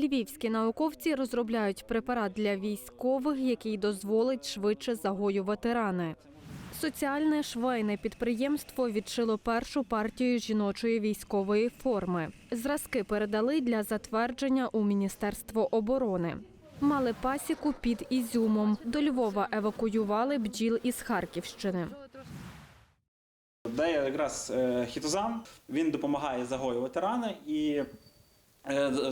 Львівські науковці розробляють препарат для військових, який дозволить швидше загоювати рани. Соціальне швейне підприємство відшило першу партію жіночої військової форми. Зразки передали для затвердження у Міністерство оборони. Мали пасіку під Ізюмом. До Львова евакуювали бджіл із Харківщини. Де якраз е, хітозам, він допомагає загоювати рани і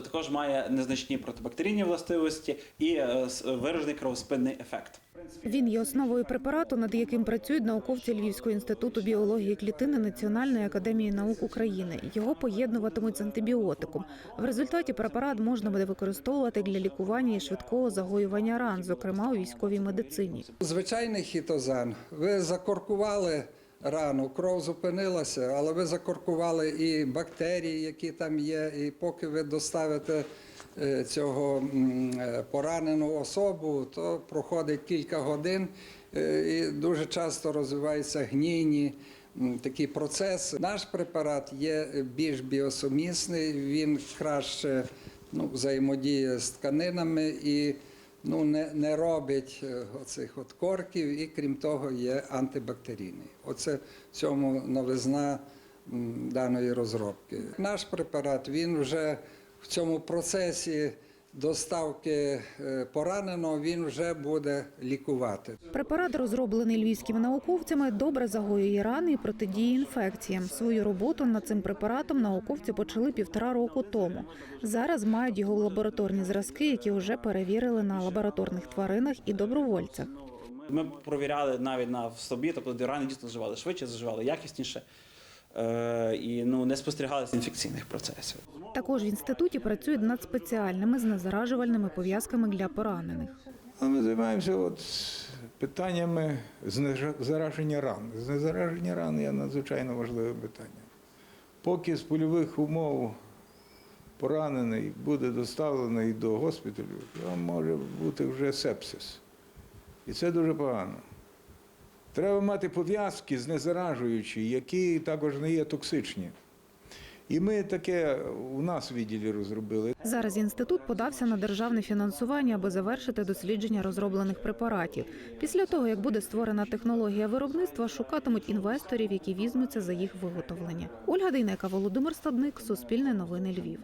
також має незначні протибактерійні властивості і е, виражений кровоспинний ефект. Він є основою препарату, над яким працюють науковці Львівського інституту біології клітини Національної академії наук України. Його поєднуватимуть з антибіотиком. В результаті препарат можна буде використовувати для лікування і швидкого загоювання ран, зокрема у військовій медицині. Звичайний хітозан. Ви закоркували рану, кров зупинилася, але ви закоркували і бактерії, які там є, і поки ви доставите е, цього е, поранену особу, то проходить кілька годин е, і дуже часто розвиваються гнійні. Такі процеси. Наш препарат є більш біосумісний, він краще ну, взаємодіє з тканинами і ну, не, не робить е, оцих от корків, і крім того, є антибактерійний. Оце в цьому новизна даної розробки. Наш препарат він вже в цьому процесі доставки е, пораненого він вже буде лікувати. Препарат, розроблений львівськими науковцями, добре загоює рани і протидіє інфекціям. Свою роботу над цим препаратом науковці почали півтора року тому. Зараз мають його лабораторні зразки, які вже перевірили на лабораторних тваринах і добровольцях. Ми провіряли навіть на собі, тобто рани дійсно заживали швидше, заживали якісніше і ну, не спостерігалися інфекційних процесів. Також в інституті працюють над спеціальними знезаражувальними пов'язками для поранених. Ми займаємося от питаннями знезараження ран. Знезараження ран є надзвичайно важливе питання. Поки з польових умов поранений буде доставлений до госпіталю, там може бути вже сепсис. І це дуже погано. Треба мати пов'язки знезаражуючі, які також не є токсичні. І ми таке у нас відділі розробили. Зараз інститут подався на державне фінансування, аби завершити дослідження розроблених препаратів. Після того, як буде створена технологія виробництва, шукатимуть інвесторів, які візьмуться за їх виготовлення. Ольга Дейнека, Володимир Стадник, Суспільне новини Львів.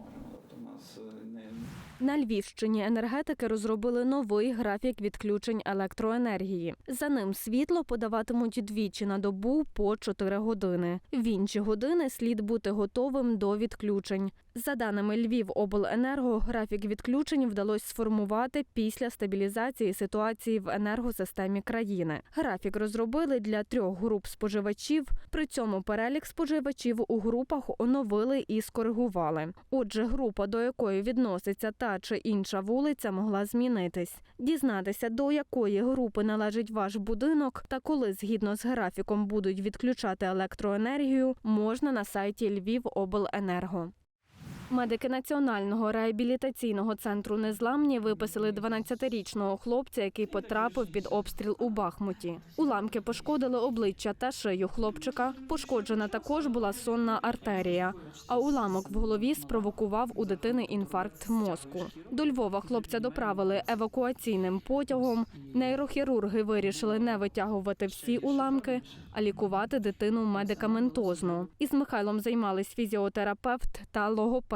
На Львівщині енергетики розробили новий графік відключень електроенергії. За ним світло подаватимуть двічі на добу по 4 години. В інші години слід бути готовим до відключень. За даними Львівобленерго, графік відключень вдалося сформувати після стабілізації ситуації в енергосистемі країни. Графік розробили для трьох груп споживачів. При цьому перелік споживачів у групах оновили і скоригували. Отже, група, до якої відноситься та чи інша вулиця, могла змінитись. Дізнатися, до якої групи належить ваш будинок та коли згідно з графіком будуть відключати електроенергію, можна на сайті Львівобленерго. Медики Національного реабілітаційного центру Незламні виписали 12-річного хлопця, який потрапив під обстріл у Бахмуті. Уламки пошкодили обличчя та шию хлопчика. Пошкоджена також була сонна артерія. А уламок в голові спровокував у дитини інфаркт мозку. До Львова хлопця доправили евакуаційним потягом. Нейрохірурги вирішили не витягувати всі уламки, а лікувати дитину медикаментозно. Із Михайлом займались фізіотерапевт та логопед.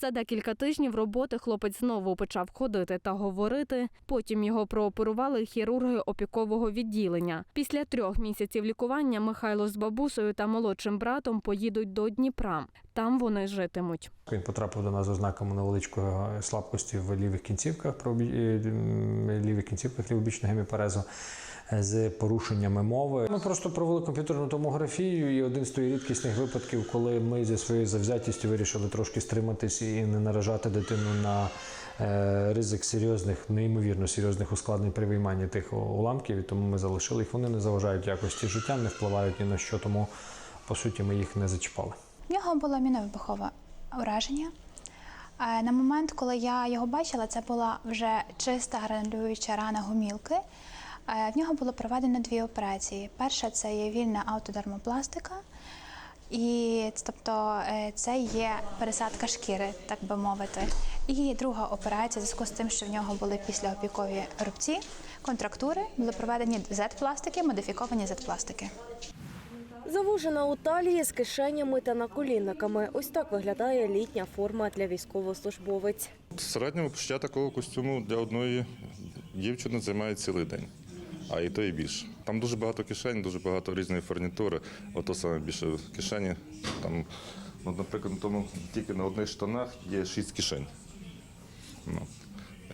За декілька тижнів роботи хлопець знову почав ходити та говорити. Потім його прооперували хірурги опікового відділення. Після трьох місяців лікування Михайло з бабусею та молодшим братом поїдуть до Дніпра. Там вони житимуть. Він потрапив до нас з ознаками невеличкої слабкості в лівих кінцівках, про е, лівих кінцівках лівобічного геміпарезу з порушеннями мови. Ми просто провели комп'ютерну томографію, і один з тої рідкісних випадків, коли ми зі своєю завзятістю вирішили трошки стриматись і не наражати дитину на е, ризик серйозних, неймовірно серйозних ускладнень при вийманні тих уламків, і тому ми залишили їх. Вони не заважають якості життя, не впливають ні на що, тому по суті ми їх не зачіпали. В нього було міновибухове ураження. Е, На момент, коли я його бачила, це була вже чиста гранулююча рана гумілки. В нього було проведено дві операції. Перша це є вільна аутодермопластика, і тобто е, це є пересадка шкіри, так би мовити. І друга операція, в зв'язку з тим, що в нього були післяопікові рубці, контрактури, були проведені Z-пластики, модифіковані Z-пластики. Завужена у талії з кишенями та наколінниками. Ось так виглядає літня форма для військовослужбовець. В середньому такого костюму для одної дівчини займає цілий день, а і то і більше. Там дуже багато кишень, дуже багато різної фурнітури. Ото саме більше кишені. Там, ну, наприклад, на тому тільки на одних штанах є шість кишень. Ну.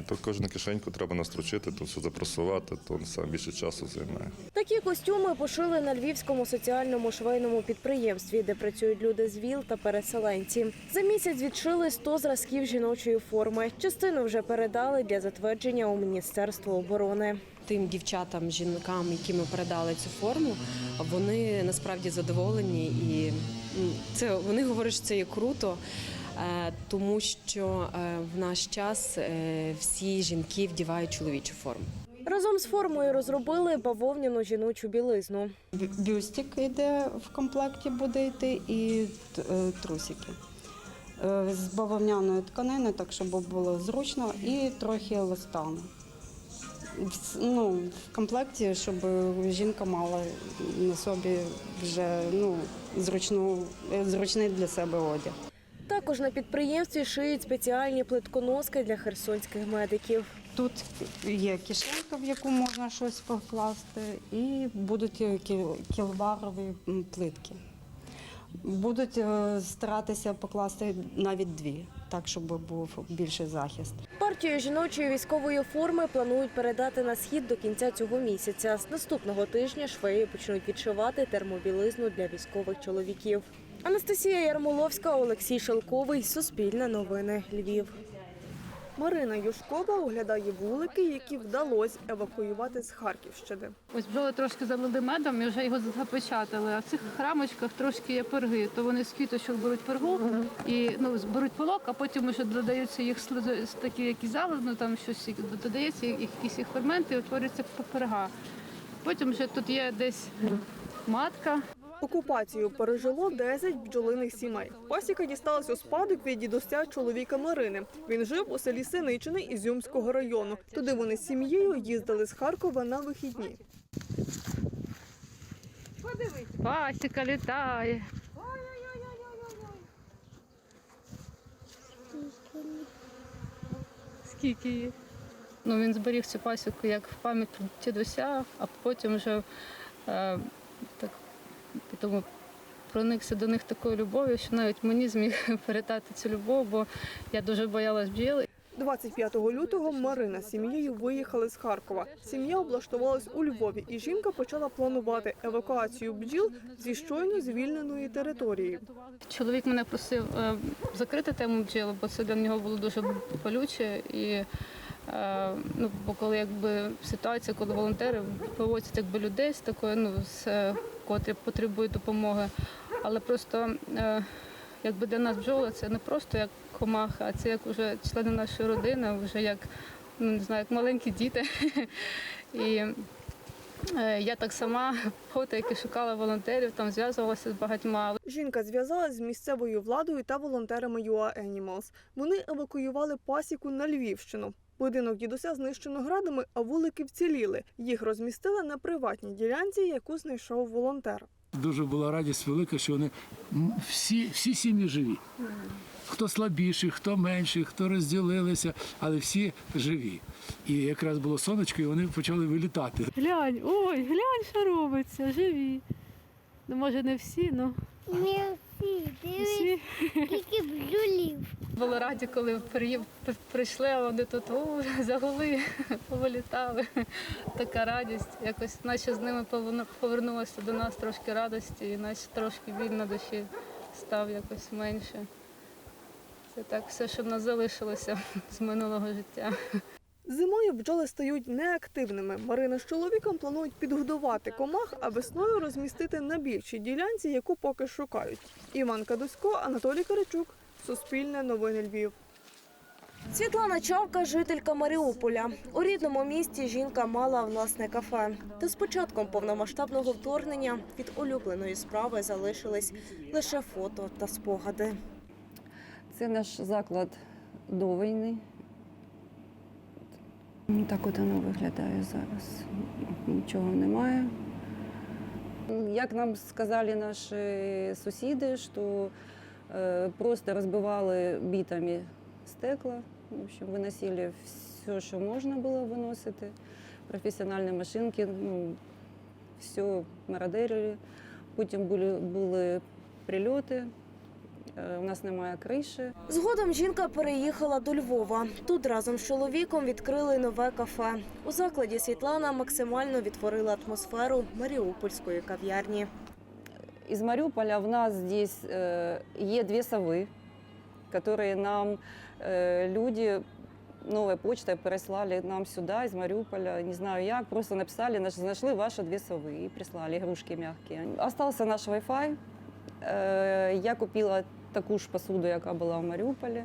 І то кожну кишеньку треба настрочити, то все запрасувати, то саме більше часу займає. Такі костюми пошили на львівському соціальному швейному підприємстві, де працюють люди з ВІЛ та переселенці. За місяць відшили 100 зразків жіночої форми. Частину вже передали для затвердження у Міністерство оборони. Тим дівчатам, жінкам, які ми передали цю форму, вони насправді задоволені і це вони говорять, що це є круто. е, Тому що е, в наш час е, всі жінки вдівають чоловічу форму. Разом з формою розробили бавовняну жіночу білизну. Бюстик йде в комплекті, буде йти, і трусики. З бавовняної тканини, так щоб було зручно, і трохи листами. В- Ну, в комплекті, щоб жінка мала на собі вже ну, зручну, е, зручний для себе одяг. Також на підприємстві шиють спеціальні плитконоски для херсонських медиків. Тут є кишенька, в яку можна щось покласти, і будуть кілварові плитки. Будуть е, старатися покласти навіть дві, так щоб був більший захист. Партію жіночої військової форми планують передати на схід до кінця цього місяця. З наступного тижня швеї почнуть відшивати термобілизну для військових чоловіків. Анастасія Ярмоловська, Олексій Шелковий, Суспільне новини, Львів. Марина Юшкова оглядає вулики, які вдалося евакуювати з Харківщини. Ось бджоли трошки залили медом і вже його запечатали. А в цих рамочках трошки є перги. То вони з квіточок беруть пергу і ну беруть пилок, а потім вже додаються їх такі, які зали, ну там щось додається, якісь їх ферменти, і утворюється перга. Потім вже тут є десь матка. Окупацію пережило 10 бджолиних сімей. Пасіка дісталась у спадок від дідуся чоловіка Марини. Він жив у селі Синичини Ізюмського району. Туди вони з сім'єю їздили з Харкова на вихідні. Пасіка літає. Скільки її? Ну, він зберіг цю пасіку як в пам'ять дідуся, а потім вже е, так тому проникся до них такою любов'ю, що навіть мені зміг передати цю любов, бо я дуже боялась бджіл. 25 лютого Марина з сім'єю виїхали з Харкова. Сім'я облаштувалась у Львові, і жінка почала планувати евакуацію бджіл зі щойно звільненої території. Чоловік мене просив е, закрити тему бджіл, бо це для нього було дуже болюче. І е, ну, бо коли якби ситуація, коли волонтери вивозять якби людей з такої, ну з е, котрі потребують допомоги, але просто е, якби для нас бджоли це не просто як комаха, а це як вже члени нашої родини, вже як ну не знаю, як маленькі діти. І Е, Я так сама потайки шукала волонтерів, там зв'язувалася з багатьма. Жінка зв'язалась з місцевою владою та волонтерами UA Animals. Вони евакуювали пасіку на Львівщину. Будинок дідуся знищено градами, а вулики вціліли. Їх розмістили на приватній ділянці, яку знайшов волонтер. Дуже була радість велика, що вони всі, всі сім'ї живі. Хто слабіший, хто менший, хто розділилися, але всі живі. І якраз було сонечко, і вони почали вилітати. Глянь, ой, глянь, що робиться, живі. Ну, може, не всі, ну Не всі, всі. тільки бджолів. Були раді, коли прийшли, а вони тут о, загули, повилітали. Така радість. Якось наче з ними поверну- повернулося до нас трошки радості, і наче трошки біль на душі став якось менше. Це так все, що в нас залишилося з минулого життя. Зимою бджоли стають неактивними. Марина з чоловіком планують підгодувати комах, а весною розмістити на більшій ділянці, яку поки шукають. Іван Кадусько, Анатолій Каричук, Суспільне новини Львів. Світлана Чавка, жителька Маріуполя. У рідному місті жінка мала власне кафе. Та з початком повномасштабного вторгнення від улюбленої справи залишились лише фото та спогади. Це наш заклад до війни. Так от воно виглядає зараз. Нічого немає. Як нам сказали наші сусіди, що е, просто розбивали бітами стекла, в общем, виносили все, що можна було виносити. Професіональні машинки, ну, все мародерили. Потім були, були прильоти. Е, У нас немає криші. Згодом жінка переїхала до Львова. Тут разом з чоловіком відкрили нове кафе. У закладі Світлана максимально відтворила атмосферу маріупольської кав'ярні. Из Мариуполя в нас здесь э, є две совы, которые нам э, люди новой почтой переслали нам сюда, из Мариуполя. Не знаю як, просто написали, наш- нашли ваши две совы и прислали игрушки мягкие. Остался наш Wi-Fi. Э, я купила таку ж посуду, яка була в Маріуполі.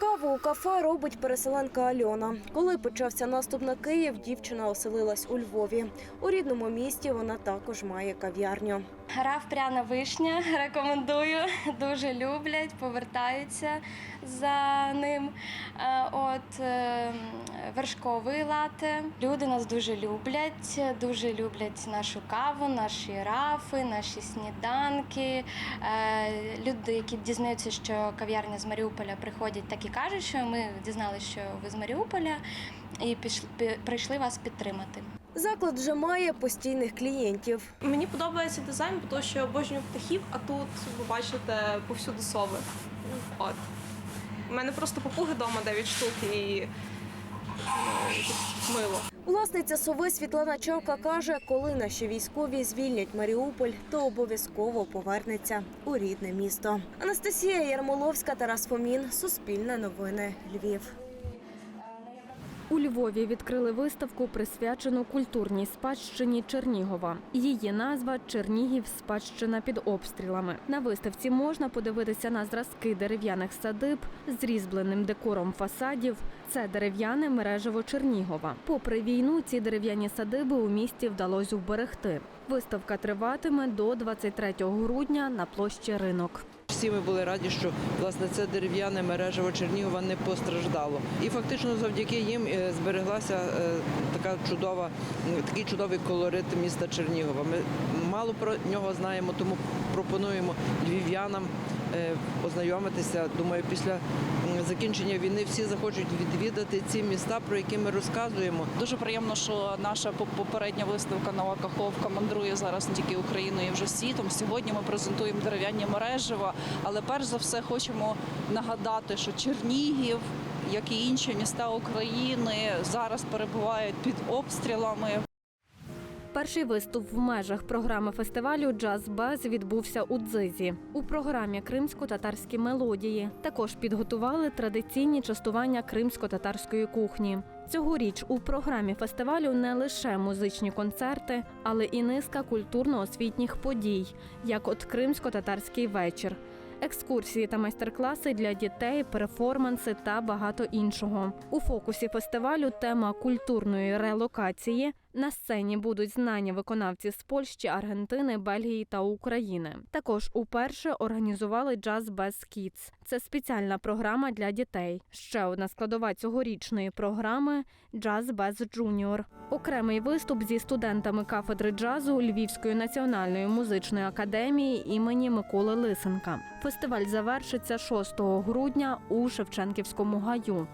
Каву у кафе робить переселенка Альона. Коли почався наступ на Київ, дівчина оселилась у Львові. У рідному місті вона також має кав'ярню. Граф пряна вишня рекомендую. Дуже люблять, повертаються за ним. Е, От е, вершковий лате. Люди нас дуже люблять, дуже люблять нашу каву, наші рафи, наші сніданки. Е, Люди, які дізнаються, що кав'ярня з Маріуполя приходять, так і кажуть, що ми дізналися, що ви з Маріуполя, і пішли прийшли вас підтримати. Заклад вже має постійних клієнтів. Мені подобається дизайн, тому що я обожнюю птахів, а тут ви бачите повсюди сови. От. У мене просто попуги вдома 9 штук і ну, мило. Власниця сови Світлана Чавка каже, коли наші військові звільнять Маріуполь, то обов'язково повернеться у рідне місто. Анастасія Ярмоловська, Тарас Фомін, Суспільне новини, Львів. У Львові відкрили виставку, присвячену культурній спадщині Чернігова. Її назва Чернігів спадщина під обстрілами. На виставці можна подивитися на зразки дерев'яних садиб з різьбленим декором фасадів. Це дерев'яне мережево Чернігова. Попри війну, ці дерев'яні садиби у місті вдалося вберегти. Виставка триватиме до 23 грудня на площі ринок. Всі ми були раді, що власне це дерев'яне мережево Чернігова не постраждало. І фактично завдяки їм е, збереглася е, така чудова, такий чудовий колорит міста Чернігова. Ми мало про нього знаємо, тому пропонуємо львів'янам ознайомитися. Думаю, після закінчення війни всі захочуть відвідати ці міста, про які ми розказуємо. Дуже приємно, що наша поп- попередня виставка Нова Каховка мандрує зараз не тільки Україною, і вже світом. Сьогодні ми презентуємо дерев'яні мережева, але перш за все хочемо нагадати, що Чернігів, як і інші міста України, зараз перебувають під обстрілами. Перший виступ в межах програми фестивалю Джаз Без відбувся у Дзизі. У програмі Кримсько-татарські мелодії також підготували традиційні частування кримсько-татарської кухні. Цьогоріч у програмі фестивалю не лише музичні концерти, але і низка культурно-освітніх подій, як от Кримсько-татарський вечір. Екскурсії та майстер-класи для дітей, перформанси та багато іншого. У фокусі фестивалю тема культурної релокації. На сцені будуть знані виконавці з Польщі, Аргентини, Бельгії та України. Також уперше організували джаз без Kids. Це спеціальна програма для дітей. Ще одна складова цьогорічної програми джаз без Джуніор. Окремий виступ зі студентами кафедри джазу Львівської національної музичної академії імені Миколи Лисенка. Фестиваль завершиться 6 грудня у Шевченківському гаю.